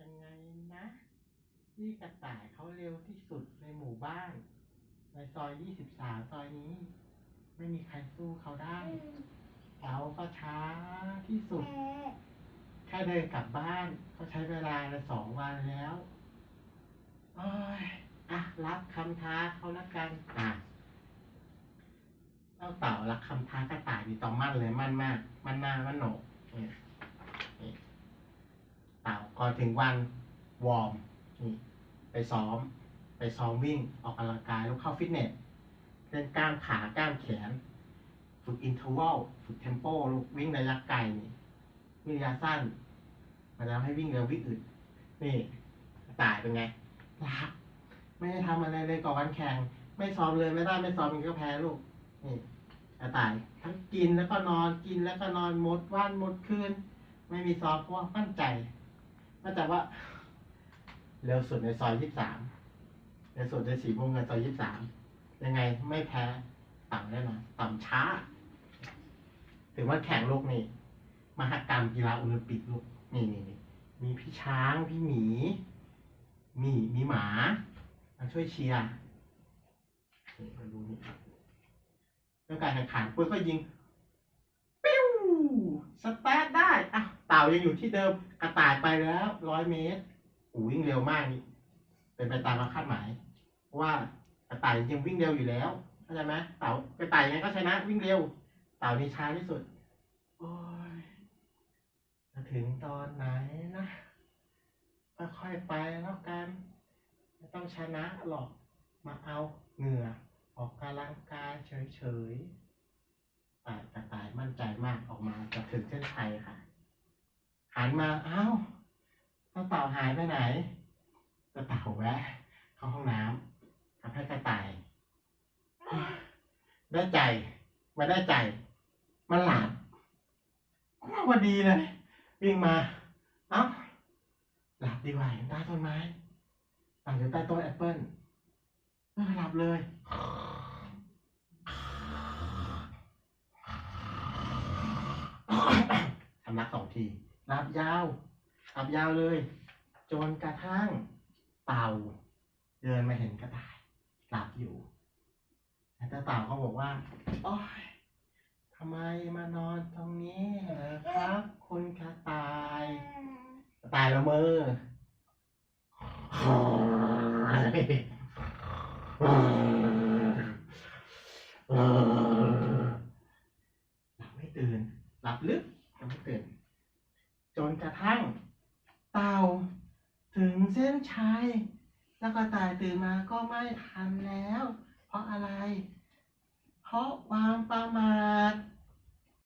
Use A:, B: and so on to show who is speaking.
A: ยังไงนะที่กระต่ายเขาเร็วที่สุดในหมู่บ้าน ในซอย 23 ซอยนี้ ไม่มีใครสู้เขาได้เขาก็ช้าที่สุด แค่เดินกลับบ้านก็ใช้เวลาละสองวันแล้วโอ้ยอะ รับคำท้าเขาละกันอะเจ้าเต่ารับคำท้ากระต่ายดีต่อมั่นเลยมั่นมาก มั่นหน้ามั่นโหนกนี่นี่เต่า ก่อนถึงวันวอร์มนี่ไปซ้อม ไปซ้อมวิ่งออกกำลังกายแล้วเข้าฟิตเนสเล่นกล้ามขากล้ามแขน ฝึกอินเทอร์วัลฝึกเทมโปลูกวิ่งระยะไกลนี่วิ่งระยะสั้นมันทำให้วิ่งเร็ววิ่งอึดนี่ตายเป็นไงรักไม่ได้ทำอะไรเลยก่อนวันแข่งไม่ซ้อมเลยไม่ได้ไม่ซ้อมมันก็แพ้ลูกนี่กระตายทั้งกินแล้วก็นอนกินแล้วก็นอนหมดวันหมดคืน ไม่มีซ้อมเพราะว่ามั่นใจ นใจว่า เร็วสุดในซอยยี่สามเร็วสุดในสีม่วงเงินซอยยี่สามยังไงไม่แพ้ต่ำแน่นอนต่ำช้าถึงว่าแข่งโลกนี่มหกรรมกีฬาโอลิมปิกลูกนี่นี่นี่มีพี่ช้างพี่หมี มีมีหมามาช่วยเชียร์นี่มาดูนี่เรื่องการแข่งขันปุ้ยก็ยิง ปิ้วสตาร์ทได้อะเต่ายังอยู่ที่เดิมกระต่ายไปแล้วร้อยเมตรอ้วิ่งเร็วมากนี่เป็นไปตามคาคาดหมายว่ากระต่ายจริงวิ่งเร็วอยู่แล้วเข้าใจไหมเต่ากระต่ายยังไงก็ชนะ วิ่งเร็ว เต่านี่ช้าที่สุด โอ้ยจะถึงตอนไหนนะค่อยๆไปแล้วกันไม่ต้องชนะหรอกมาเอาเหงื่อ ออกกำลังกายเฉยๆต่ายกระต่ายมั่นใจมากออกมาจะถึงเส้นชัยค่ะ หันมาอ้าเจ้าเต่าหายไปไหนเจ้าเต่าแวะเข้าห้องน้ำทำให้กระต่ายได้ใจมาได้ใจมันหลับว่าพอดีเลยวิ่งมาเอ้าหลับดีกว่าอยู่ใต้ต้นไม้หลับอยู่ใต้ต้นแอปเปิ้ลเออหลับเลยสำลักสองที หลับยาวหลับยาวเลย จนกระทั่งเต่า เดินมาเห็นกระต่ายหลับอยู่แต่เต่าเขาบอกว่าโอ๊ยทำไมมานอนตรงนี้เหรอครับ คุณกระต่ายกระต่ายละเมอหลับไม่ตื่นหลับลึกยังไม่ตื่น จนกระทั่ง เต่า ถึงเส้นชัยแล้วก็ตายตื่นมาก็ไม่ทันแล้ว เพราะอะไร เพราะความประมาท